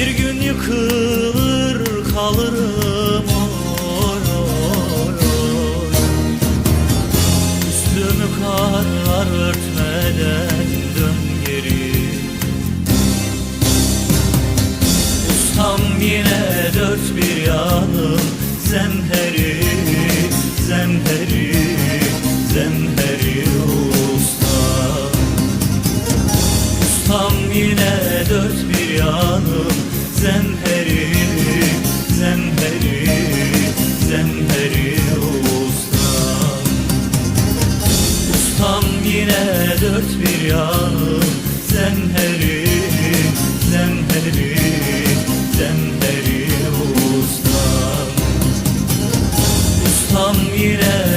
Bir gün yıkılır kalırım oy oy oy. Üstümü karlar örtmeden dön geri. Ustam yine yine dört bir yanım zemheri zemheri zemheri ustam. Ustam yine dört bir yanım zemheri zemheri zemheri ustam. Ustam yine